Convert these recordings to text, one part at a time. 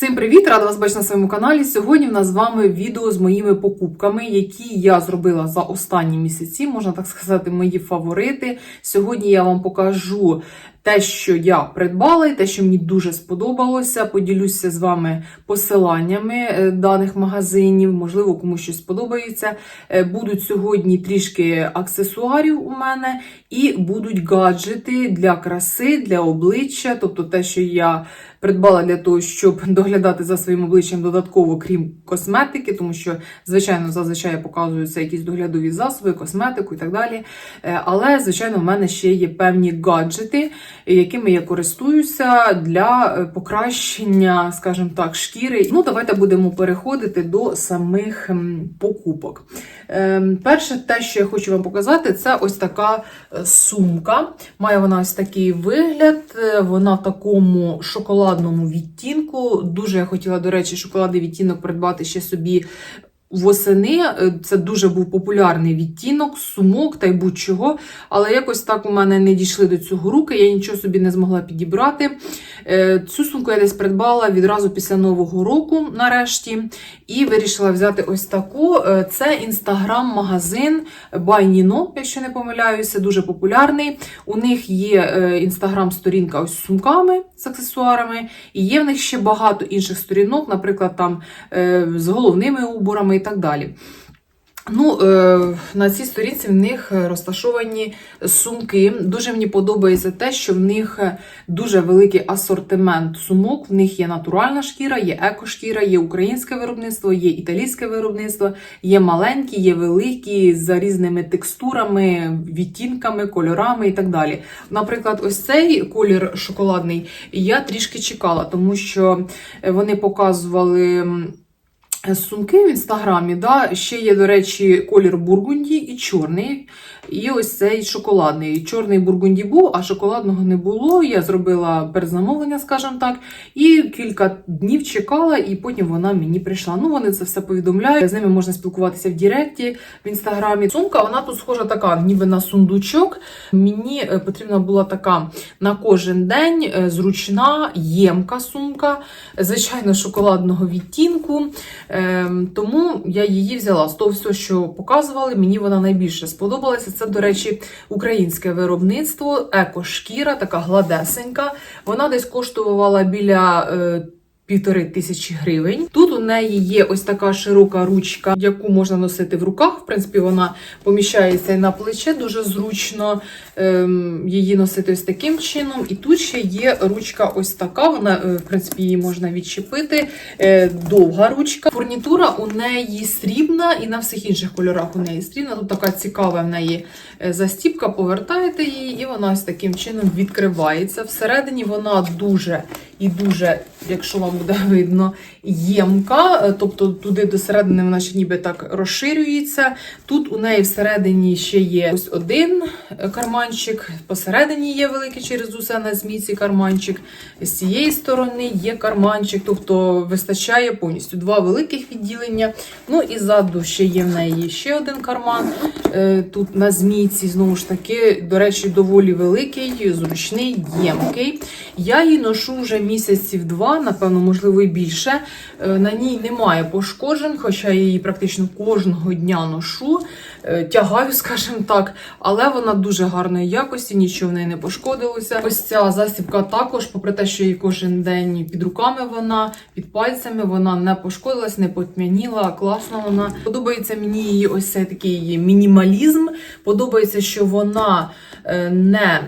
Всім привіт! Рада вас бачити на своєму каналі. Сьогодні в нас з вами відео з моїми покупками, які я зробила за останні місяці, можна так сказати, мої фаворити. Сьогодні я вам покажу те, що я придбала, і те, що мені дуже сподобалося. Поділюся з вами посиланнями е, даних магазинів, можливо, комусь щось сподобається. Е, Будуть сьогодні трішки аксесуарів у мене, і будуть гаджети для краси, для обличчя, тобто те, що я придбала для того, щоб доглядати за своїм обличчям додатково, крім косметики, тому що, звичайно, зазвичай я показую якісь доглядові засоби, косметику і так далі. Е, Але, звичайно, в мене ще є певні гаджети, якими я користуюся для е, покращення, скажімо так, шкіри. Ну, давайте будемо переходити до самих покупок. Ем, Перше, те, що я хочу вам показати, це ось така е, сумка. Має вона ось такий вигляд. е, Вона в такому шоколадному відтінку. Дуже я хотіла, до речі, шоколадний відтінок придбати ще собі. Восени Е, це дуже був популярний відтінок, сумок та й будь-чого. Але якось так у мене не дійшли до цього руки, я нічого собі не змогла підібрати. Е, Цю сумку я десь придбала відразу після Нового року, нарешті, і вирішила взяти ось таку. Е, Це інстаграм-магазин Байніно, якщо не помиляюся, дуже популярний. У них є інстаграм-сторінка ось з сумками з аксесуарами, і є в них ще багато інших сторінок, наприклад, там з головними уборами і так далі. Ну, е, на цій сторінці в них розташовані сумки. Дуже мені подобається те, що в них дуже великий асортимент сумок. В них є натуральна шкіра, є екошкіра, є українське виробництво, є італійське виробництво, є маленькі, є великі за різними текстурами, відтінками, кольорами і так далі. Наприклад, ось цей колір шоколадний я трішки чекала, тому що вони показували. Сумки в інстаграмі, да, ще є, до речі, колір бургунді і чорний. І ось цей шоколадний. Чорний бургунді був, а шоколадного не було. Я зробила перезамовлення, скажімо так, і кілька днів чекала, і потім вона мені прийшла. Ну, вони це все повідомляють. З ними можна спілкуватися в Діректі, в інстаграмі. Сумка, вона тут схожа така, ніби на сундучок. Мені е, потрібна була така на кожен день е, зручна, ємка сумка, звичайно, шоколадного відтінку. Ем, тому я її взяла з того всього, що показували. Мені вона найбільше сподобалася. Це, до речі, українське виробництво, екошкіра, така гладесенька. Вона десь коштувала біля. Півтори тисячі гривень. Тут у неї є ось така широка ручка, яку можна носити в руках. В принципі, вона поміщається на плече дуже зручно ем, її носити ось таким чином. І тут ще є ручка ось така. Вона, е, в принципі, її можна відчепити. Е, довга ручка. Фурнітура у неї срібна, і на всіх інших кольорах у неї срібна. Тут така цікава в неї застіпка, повертаєте її, і вона ось таким чином відкривається. Всередині вона дуже і дуже, якщо вам буде видно, ємка. Тобто туди до середини вона ще ніби так розширюється. Тут у неї всередині ще є ось один е, карманчик, посередині є великий через усе на змійці карманчик. З цієї сторони є карманчик, тобто вистачає повністю два великих відділення. Ну і ззаду ще є в неї ще один карман. Е, Тут на змійці, знову ж таки, до речі, доволі великий, зручний, ємкий. Я її ношу вже місяців два, напевно, можливо, і більше. Е, На ній немає пошкоджень, хоча я її практично кожного дня ношу, тягаю, скажімо так, але вона дуже гарної якості, нічого в неї не пошкодилося. Ось ця засібка також, попри те, що її кожен день під руками вона, під пальцями, вона не пошкодилась, не потьмяніла, класна вона. Подобається мені її ось цей такий мінімалізм. Подобається, що вона е, не,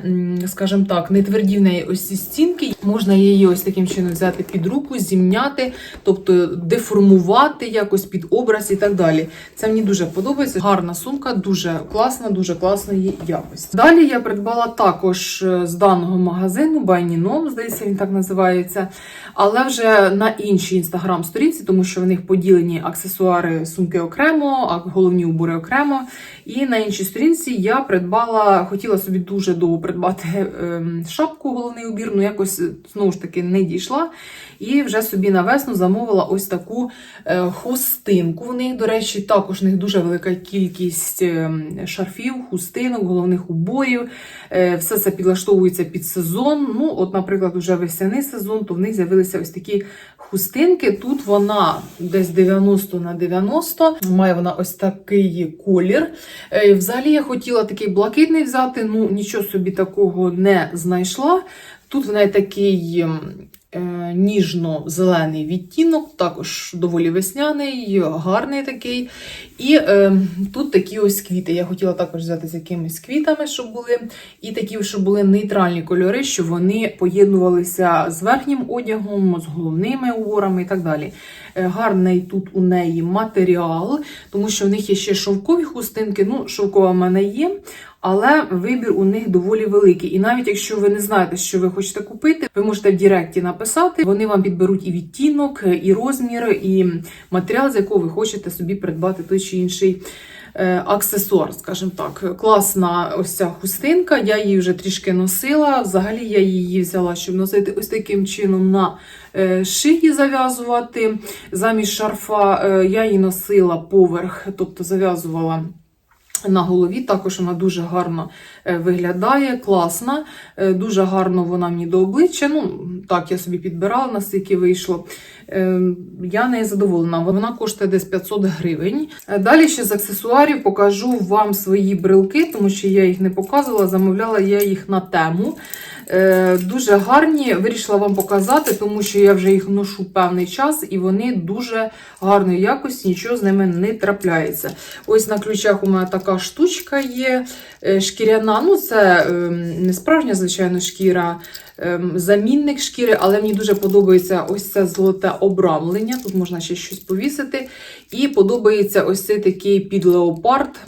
скажімо так, не тверді в неї ось ці стінки. Можна її ось таким чином взяти під руку, зімняти, тобто деформувати якось під образ і так далі. Це мені дуже подобається. Гарна сумка, дуже класна, дуже класної якості. Далі я придбала також е, з даного магазину Байніном, здається, він так називається. Але вже на іншій інстаграм-сторінці, тому що в них поділені аксесуари сумки окремо, а головні убори окремо. І на іншій сторінці я придбала, хотіла собі дуже довго придбати ем, шапку, головний убір, ну якось знову ж таки не дійшла. І вже собі на весну замовила ось таку е, хустинку. В них, до речі, також в них дуже велика кількість е, шарфів, хустинок, головних уборів. Е, Все це підлаштовується під сезон. Ну, от, наприклад, вже весняний сезон, то в них з'явилися ось такі хустинки. Тут вона десь 90 на 90. Має вона ось такий колір. Е, Взагалі я хотіла такий блакитний взяти, ну нічого собі такого не знайшла. Тут в неї такий ніжно-зелений відтінок, також доволі весняний, гарний такий. І е, тут такі ось квіти. Я хотіла також взяти з якимись квітами, щоб були, і такі, щоб були нейтральні кольори, щоб вони поєднувалися з верхнім одягом, з головними уборами і так далі. Е, Гарний тут у неї матеріал, тому що в них є ще шовкові хустинки. Ну, шовкова в мене є, але вибір у них доволі великий. І навіть якщо ви не знаєте, що ви хочете купити, ви можете в Діректі написати. Вони вам підберуть і відтінок, і розмір, і матеріал, з якого ви хочете собі придбати той чи інший. е, Аксесуар, скажімо так, класна ось ця хустинка. Я її вже трішки носила. Взагалі я її взяла, щоб носити ось таким чином на е, шиї зав'язувати. Замість шарфа е, я її носила поверх, тобто зав'язувала на голові. Також вона дуже гарно е, виглядає, класна, е, дуже гарно вона мені до обличчя. Ну, так, я собі підбирала, наскільки вийшло. Е, Я не задоволена. Вона коштує десь 500 гривень. Далі ще з аксесуарів покажу вам свої брелки, тому що я їх не показувала, замовляла я їх на тему. Е, Дуже гарні, вирішила вам показати, тому що я вже їх ношу певний час, і вони дуже гарної якості, нічого з ними не трапляється. Ось на ключах у мене така штучка є е, шкіряна. Ну, це ем, не справжня, звичайно, шкіра, замінник шкіри, але мені дуже подобається ось це золоте обрамлення. Тут можна ще щось повісити. І подобається ось цей такий під леопард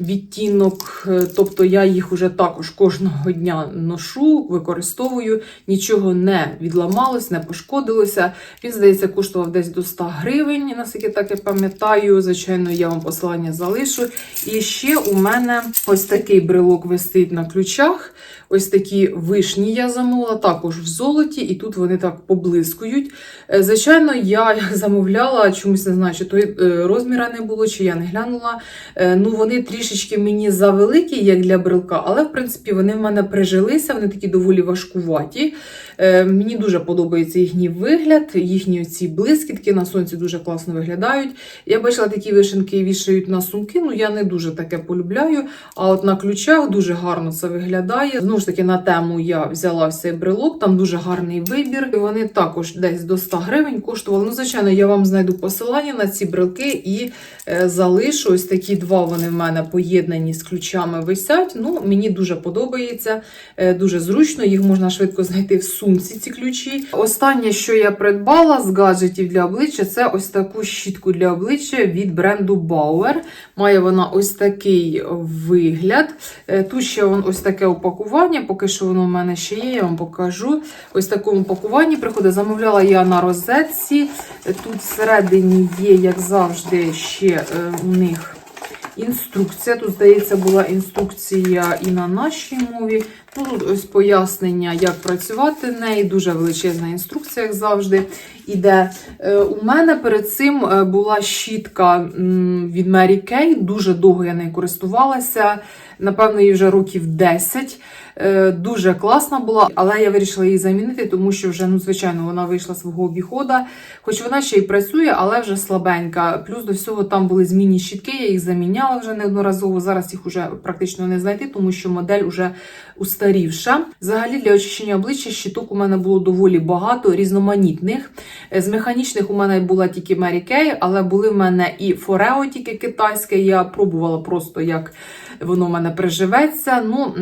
відтінок. е, Тобто я їх уже також кожного дня ношу, використовую, нічого не відламалось, не пошкодилося. Він, здається, коштував десь до 100 гривень, наскільки так я пам'ятаю. Звичайно, я вам посилання залишу. І ще у мене ось такий брелок висить на ключах. Ось такі вишні я замовила, також в золоті, і тут вони так поблискують. Е, Звичайно, я замовляла, чомусь не знаю, чи той е, розміра не було, чи я не глянула. Е, Ну, вони трішечки мені завеликі, як для брелка, але в принципі вони в мене прижилися, вони такі доволі важкуваті. Мені дуже подобається їхній вигляд, їхні ці блискітки на сонці дуже класно виглядають. Я бачила такі вишенки вішають на сумки. Ну я не дуже таке полюбляю. А от на ключах дуже гарно це виглядає. Знову ж таки, на тему я взяла цей брелок, там дуже гарний вибір. І вони також десь до 100 гривень коштували. Ну, звичайно, я вам знайду посилання на ці брелки і е, залишу. Ось такі два вони в мене поєднані з ключами висять. Ну, мені дуже подобається, е, дуже зручно. Їх можна швидко знайти в сумці. Ці ключі. Останнє, що я придбала з гаджетів для обличчя, це ось таку щітку для обличчя від бренду Bauer. Має вона ось такий вигляд. Е, Тут ще ось таке упакування, поки що воно в мене ще є, я вам покажу. Ось в такому пакуванні приходить. Замовляла я на розетці. Е, Тут всередині є, як завжди, ще е, у них. Інструкція. Тут, здається, була інструкція і на нашій мові. Ну, тут ось пояснення, як працювати в неї. Дуже величезна інструкція, як завжди, іде. Е, У мене перед цим е, була щітка від Mary Kay. Дуже довго я нею користувалася. Напевно, їй вже років 10. Е, Дуже класна була, але я вирішила її замінити, тому що вже, ну, звичайно, вона вийшла свого обіхода. Хоч вона ще й працює, але вже слабенька. Плюс до всього там були змінні щітки, я їх заміняла вже неодноразово. Зараз їх уже практично не знайти, тому що модель вже устарівша. Взагалі для очищення обличчя щиток у мене було доволі багато, різноманітних. Е, З механічних у мене була тільки Mary Kay, але були в мене і Foreo, тільки китайське. Я пробувала просто, як воно в мене приживеться. Ну,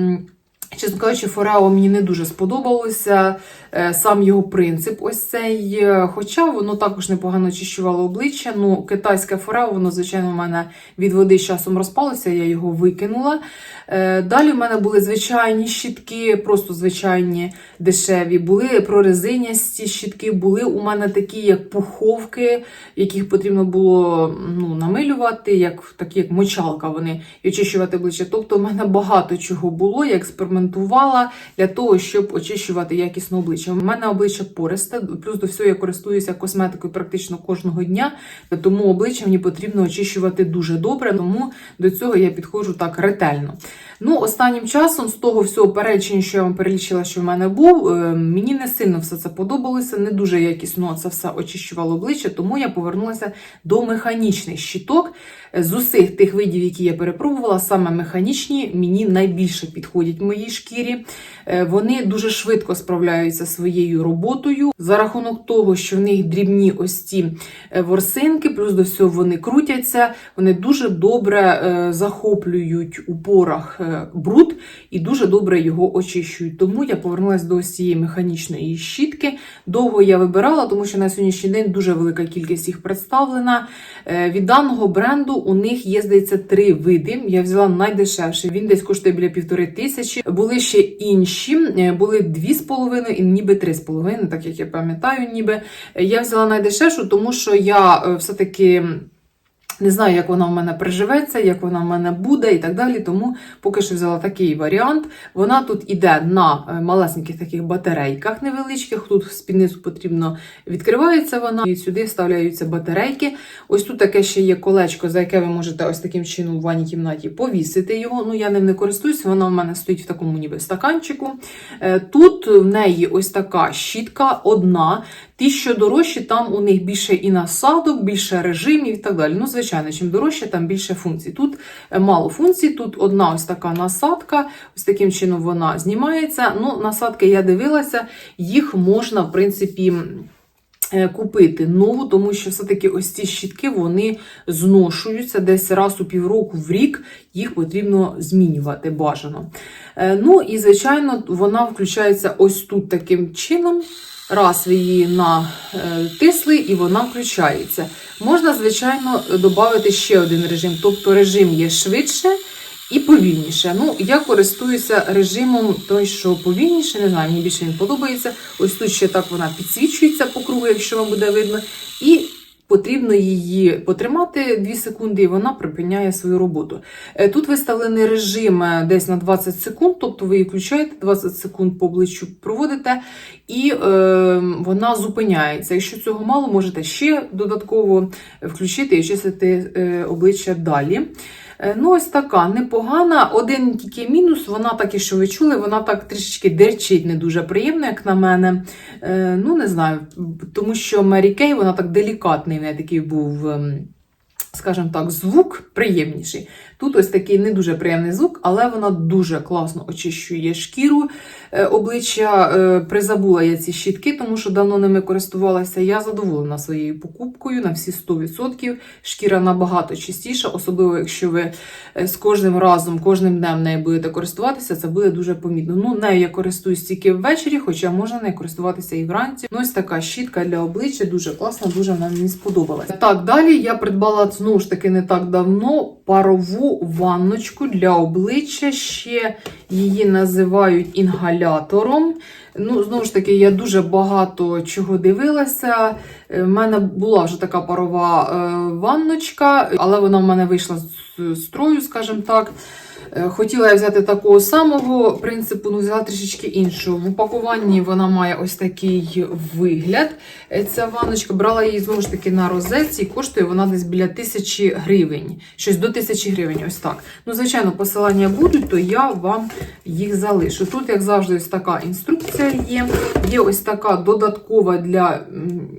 Чесно кажучи, Форео мені не дуже сподобалося е, сам його принцип. Ось цей, е, хоча воно також непогано очищувало обличчя. Ну, китайське Форео, воно, звичайно, в мене від води з часом розпалося, я його викинула. Е, Далі в мене були звичайні щітки, просто звичайні дешеві. Були прорезинясті щітки, були у мене такі, як пуховки, яких потрібно було ну, намилювати, як такі як мочалка вони і очищувати обличчя. Тобто, в мене багато чого було. Я експериментувала експериментувала для того, щоб очищувати якісно обличчя. У мене обличчя пористе, плюс до всього я користуюся косметикою практично кожного дня, тому обличчя мені потрібно очищувати дуже добре, тому до цього я підходжу так ретельно. Ну, останнім часом, з того всього перелічення, що я вам перелічила, що в мене був, е, мені не сильно все це подобалося, не дуже якісно це все очищувало обличчя, тому я повернулася до механічних щиток. Е, З усіх тих видів, які я перепробувала, саме механічні мені найбільше підходять моїй шкірі. Е, Вони дуже швидко справляються своєю роботою за рахунок того, що в них дрібні ось ці ворсинки, плюс до всього вони крутяться, вони дуже добре захоплюють у порах бруд і дуже добре його очищують. Тому я повернулася до ось цієї механічної щітки. Довго я вибирала, тому що на сьогоднішній день дуже велика кількість їх представлена. Е, Від даного бренду у них є, здається, три види. Я взяла найдешевший. Він десь коштує біля півтори тисячі. Були ще інші, е, були дві з половиною і ніби три з половиною, так як я пам'ятаю, ніби. Е, Я взяла найдешевшу, тому що я е, все-таки. Не знаю, як вона в мене приживеться, як вона в мене буде і так далі. Тому поки що взяла такий варіант. Вона тут іде на е, малесеньких таких батарейках невеличких. Тут з під потрібно відкривається вона, і сюди вставляються батарейки. Ось тут таке ще є колечко, за яке ви можете ось таким чином в ванній кімнаті повісити його. Ну я ним не користуюся, вона в мене стоїть в такому ніби стаканчику. Е, Тут в неї ось така щітка одна. Ті, що дорожчі, там у них більше і насадок, більше режимів і так далі. Ну, звичайно, чим дорожче, там більше функцій. Тут е, мало функцій, тут одна ось така насадка, ось таким чином вона знімається. Ну, насадки я дивилася, їх можна, в принципі. е, Купити нову, тому що все-таки ось ці щітки вони зношуються десь раз у півроку в рік, їх потрібно змінювати бажано. Е, Ну і звичайно, вона включається ось тут таким чином. Раз її натисли, і вона включається. Можна, звичайно, додати ще один режим. Тобто режим є швидше і повільніше. Ну, я користуюся режимом той, що повільніше, не знаю, мені більше він подобається. Ось тут ще так вона підсвічується по кругу, якщо вам буде видно. І Потрібно її потримати 2 секунди, і вона припиняє свою роботу. Е, Тут виставлений режим е, десь на 20 секунд, тобто ви її включаєте, 20 секунд по обличчю проводите, і е, вона зупиняється. Якщо цього мало, можете ще додатково включити і чистити е, обличчя далі. Е, Ну, ось така непогана. Один тільки мінус, вона так і що ви чули, вона так трішечки дерчить, не дуже приємно, як на мене. Е, Ну, не знаю, тому що Мері Кей, вона так делікатний, в неї такий був. Скажімо так, звук приємніший. Тут ось такий не дуже приємний звук, але вона дуже класно очищує шкіру е, обличчя. Е, Призабула я ці щітки, тому що давно ними користувалася. Я задоволена своєю покупкою на всі 100%. Шкіра набагато чистіша, особливо якщо ви е, з кожним разом, кожним днем нею будете користуватися, це буде дуже помітно. Ну, нею я користуюсь тільки ввечері, хоча можна нею користуватися і вранці. Ну, ось така щітка для обличчя, дуже класна, дуже вона мені сподобалася. Так, далі я придбала знову ж таки не так давно парову ванночку для обличчя. Ще її називають інгалятором. Ну, знову ж таки, я дуже багато чого дивилася. У мене була вже така парова е, ванночка, але вона в мене вийшла з строю, скажімо так. Е, Хотіла я взяти такого самого принципу, ну взяла трішечки іншого. В упакуванні вона має ось такий вигляд. Е, Ця ванночка брала її знову ж таки на розетці, і коштує вона десь біля тисячі гривень. Щось до тисячі гривень, ось так. Ну, звичайно, посилання будуть, то я вам їх залишу. Тут, як завжди, ось така інструкція є. Є ось така додаткова для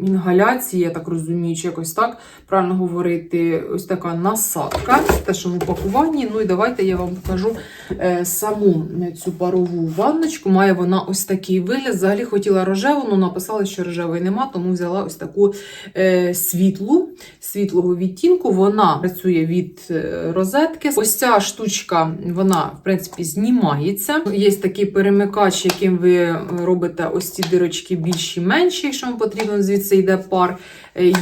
інгаляції, я так розумію, чи якось так правильно говорити, ось така насадка, те, що в упакуванні. Ну і давайте я вам покажу е, саму цю парову ванночку. Має вона ось такий вигляд. Взагалі хотіла рожеву, але написали, що рожевої нема, тому взяла ось таку е, світлу, світлого відтінку. Вона працює від е, розетки. Ось ця штучка, вона, в принципі, знімається. Є такий перемикач, яким ви робите ось ці дирочки більші менші, якщо вам потрібно, звідси йде пар.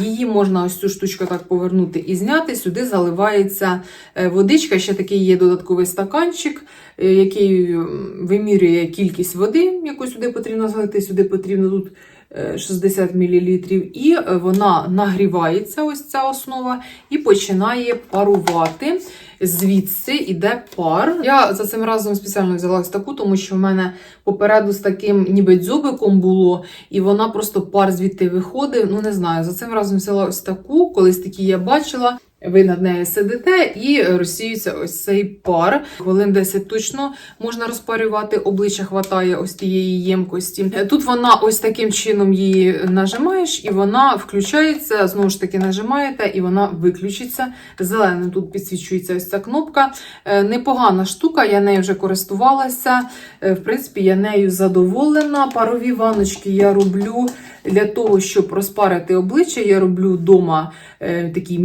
Її можна ось цю штучку так повернути і зняти. Сюди заливається водичка. Ще такий є додатковий стаканчик, е, який вимірює кількість води, яку сюди потрібно залити. Сюди потрібно тут е, 60 мл, і е, вона нагрівається, ось ця основа, і починає парувати. Звідси іде пар. Я за цим разом спеціально взяла ось таку, тому що в мене попереду з таким ніби дзьобиком було, і вона просто пар звідти виходив. Ну не знаю, за цим разом взяла ось таку, колись такі я бачила. Ви над нею сидите і розсіюється ось цей пар. Хвилин 10 точно можна розпарювати, обличчя хватає ось тієї ємкості. Тут вона ось таким чином її нажимаєш, і вона включається. Знову ж таки, нажимаєте, і вона виключиться. Зеленим тут підсвічується ось ця кнопка. Е, Непогана штука, я нею вже користувалася. Е, В принципі, я нею задоволена. Парові ваночки я роблю для того, щоб розпарити обличчя. Я роблю вдома е, такі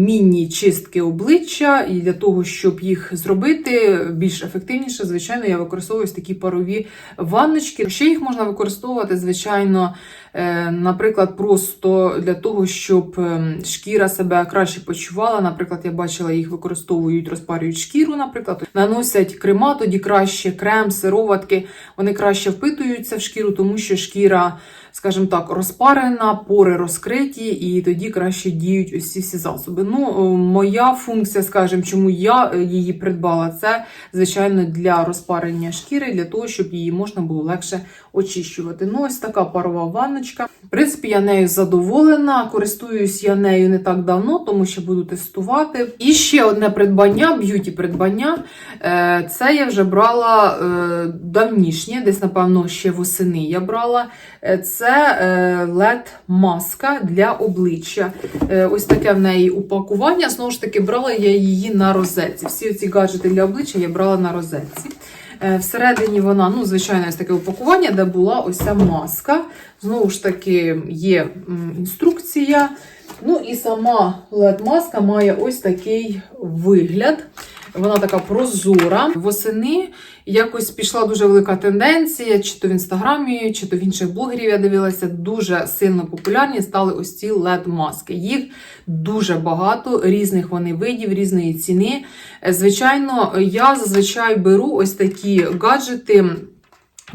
міні-чистки обличчя, і для того, щоб їх зробити більш ефективніше, звичайно, я використовую такі парові ванночки. Ще їх можна використовувати, звичайно, е, наприклад, просто для того, щоб ем, шкіра себе краще почувала. Наприклад, я бачила, їх використовують, розпарюють шкіру, наприклад, наносять крема, тоді краще крем, сироватки. Вони краще впитуються в шкіру, тому що шкіра, скажімо так, розпарена, пори розкриті, і тоді краще діють ці всі засоби. Ну, моя функція, скажімо, чому я е, її придбала, це звичайно для розпарення шкіри, для того, щоб її можна було легше очищувати. Ну, ось така парова ванночка. В принципі, я нею задоволена. Користуюсь я нею не так давно, тому що буду тестувати. І ще одне придбання, б'юті придбання. Е, Це я вже брала е, давнішнє, десь, напевно, ще восени я брала. Е, Це LED-маска для обличчя. Е, Ось таке в неї упакування. Знову ж таки, брала я її на розетці. Всі ці гаджети для обличчя я брала на розетці. Е, Всередині вона, ну, звичайно, ось таке упакування, де була ось ця маска. Знову ж таки, є інструкція. Ну і сама LED-маска має ось такий вигляд. Вона така прозора. Восени якось пішла дуже велика тенденція, чи то в інстаграмі, чи то в інших блогерів я дивилася, дуже сильно популярні стали ось ці LED-маски. Їх дуже багато, різних вони видів, різної ціни. Е, Звичайно, я зазвичай беру ось такі гаджети.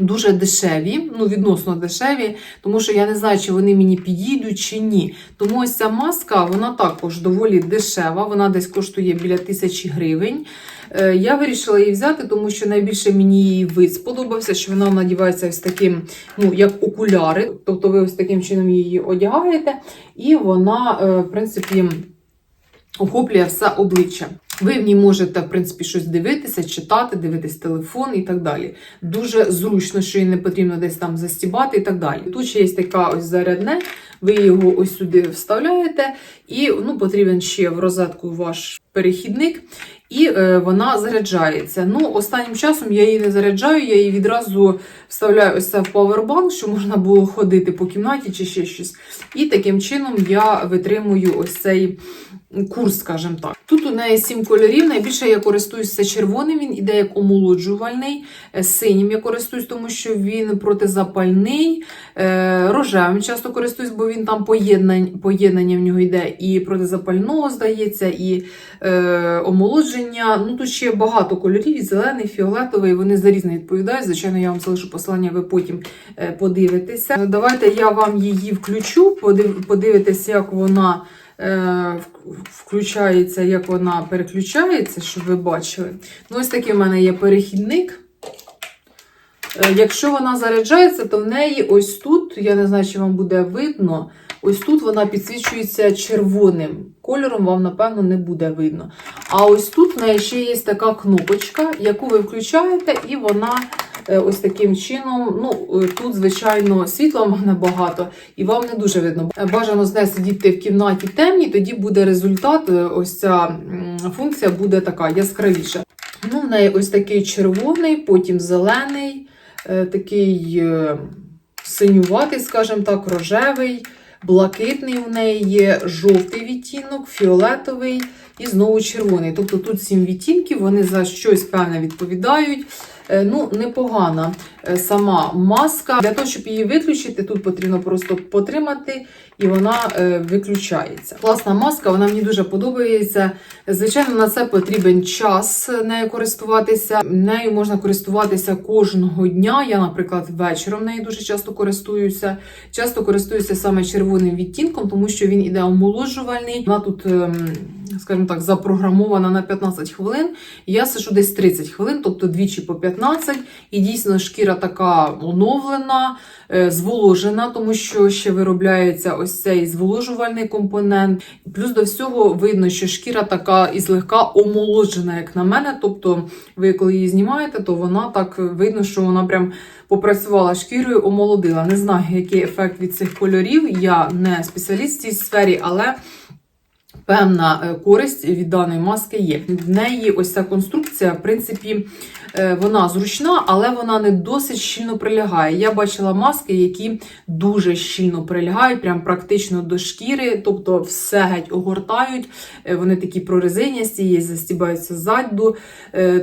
Дуже дешеві, ну відносно дешеві, тому що я не знаю, чи вони мені підійдуть чи ні. Тому ось ця маска, вона також доволі дешева, вона десь коштує біля тисячі гривень. Е, Я вирішила її взяти, тому що найбільше мені її вид сподобався, що вона надівається ось таким, ну як окуляри. Тобто ви ось таким чином її одягаєте, і вона, е, в принципі, охоплює все обличчя. Ви в ній можете, в принципі, щось дивитися, читати, дивитись телефон і так далі. Дуже зручно, що її не потрібно десь там застібати і так далі. Тут ще є така ось зарядне, ви його ось сюди вставляєте, і ну, потрібен ще в розетку ваш перехідник, і е, вона заряджається. Ну, останнім часом я її не заряджаю, я її відразу вставляю ось це в павербанк, щоб можна було ходити по кімнаті чи ще щось. І таким чином я витримую ось цей курс, скажімо так. Тут у неї сім кольорів. Найбільше я користуюся червоним, він іде як омолоджувальний, Е, синім я користуюсь, тому що він протизапальний, Е, рожевим часто користуюсь, бо він там поєднання, поєднання в нього йде і протизапального, здається, і е, омолодження. Ну тут ще багато кольорів: зелений, фіолетовий. Вони за різне відповідають. Звичайно, я вам залишу посилання, ви потім е, подивитеся. Е, Давайте я вам її включу, подив, подивитися, як вона. е, Включається, як вона переключається, щоб ви бачили. Ну, ось такий в мене є перехідник. Е, Якщо вона заряджається, то в неї ось тут, я не знаю, чи вам буде видно, ось тут вона підсвічується червоним кольором, вам, напевно, не буде видно. А ось тут в неї ще є така кнопочка, яку ви включаєте, і вона е, ось таким чином. Ну, е, тут, звичайно, світла в мене багато, і вам не дуже видно. Е, Бажано з нею сидіти в кімнаті темній, тоді буде результат, ось ця функція буде така яскравіша. Ну, в неї ось такий червоний, потім зелений такий синюватий, скажімо так, рожевий, блакитний у неї є жовтий відтінок, фіолетовий і знову червоний. Тобто тут сім відтінків, вони за щось певне відповідають. Е, Ну, непогана е, сама маска. Для того, щоб її виключити, тут потрібно просто потримати, і вона е, виключається. Класна маска, вона мені дуже подобається. Звичайно, на це потрібен час нею користуватися. Нею можна користуватися кожного дня. Я, наприклад, вечором нею дуже часто користуюся. Часто користуюся саме червоним відтінком, тому що він іде омолоджувальний. Вона тут, ем, скажімо так, запрограмована на 15 хвилин. Я сиджу десь 30 хвилин, тобто двічі по 15. І дійсно шкіра така оновлена, е, зволожена, тому що ще виробляється ось цей зволожувальний компонент. Плюс до всього видно, що шкіра така і злегка омолоджена, як на мене. Тобто, ви коли її знімаєте, то вона так видно, що вона прям попрацювала шкірою, омолодила. Не знаю, який ефект від цих кольорів. Я не спеціаліст в цій сфері, але. Певна е, користь від даної маски є. В неї ось ця конструкція, в принципі, е, вона зручна, але вона не досить щільно прилягає. Я бачила маски, які дуже щільно прилягають, прям практично до шкіри, тобто все геть огортають. Е, Вони такі прорезинясті, є, застібаються ззаду.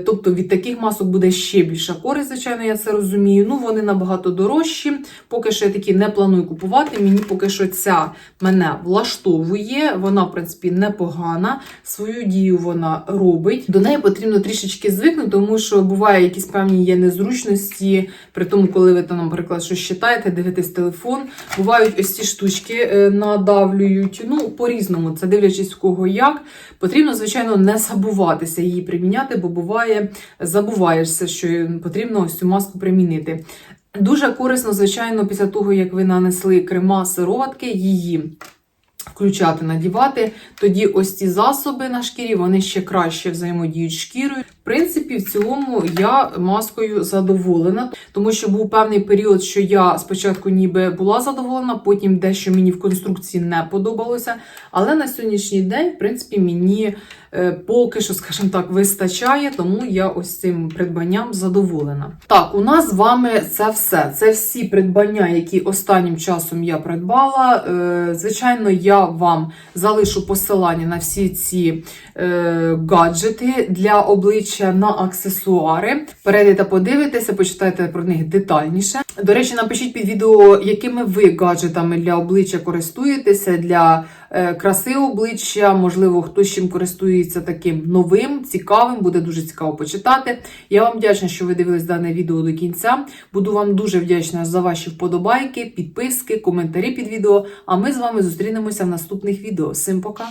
Тобто від таких масок буде ще більша користь, звичайно, я це розумію. Ну, вони набагато дорожчі. Поки що я такі не планую купувати. Мені поки що ця мене влаштовує. Вона, в принципі, непогана. Свою дію вона робить. До неї потрібно трішечки звикнути, тому що буває якісь певні є незручності. При тому, коли ви там, наприклад, щось читаєте, дивитесь телефон. Бувають ось ці штучки е, надавлюють. Ну, по-різному, це дивлячись в кого як. Потрібно, звичайно, не забуватися її приміняти, бо буває, забуваєшся, що потрібно ось цю маску примінити. Дуже корисно, звичайно, після того, як ви нанесли крема сироватки, її включати, надівати. Тоді ось ці засоби на шкірі вони ще краще взаємодіють з шкірою. Принципі, в цілому я маскою задоволена, тому що був певний період, що я спочатку ніби була задоволена, потім дещо мені в конструкції не подобалося. Але на сьогоднішній день, в принципі, мені е, поки що, скажімо так, вистачає, тому я ось цим придбанням задоволена. Так, у нас з вами це все. Це всі придбання, які останнім часом я придбала. Е, Звичайно, я вам залишу посилання на всі ці е, гаджети для обличчя на аксесуари. Перейдете, подивитеся, почитайте про них детальніше. До речі, напишіть під відео, якими ви гаджетами для обличчя користуєтеся для е, краси обличчя. Можливо, хтось чим користується таким новим, цікавим, буде дуже цікаво почитати. Я вам вдячна, що ви дивились дане відео до кінця. Буду вам дуже вдячна за ваші вподобайки, підписки, коментарі під відео. А ми з вами зустрінемося в наступних відео. Всім пока!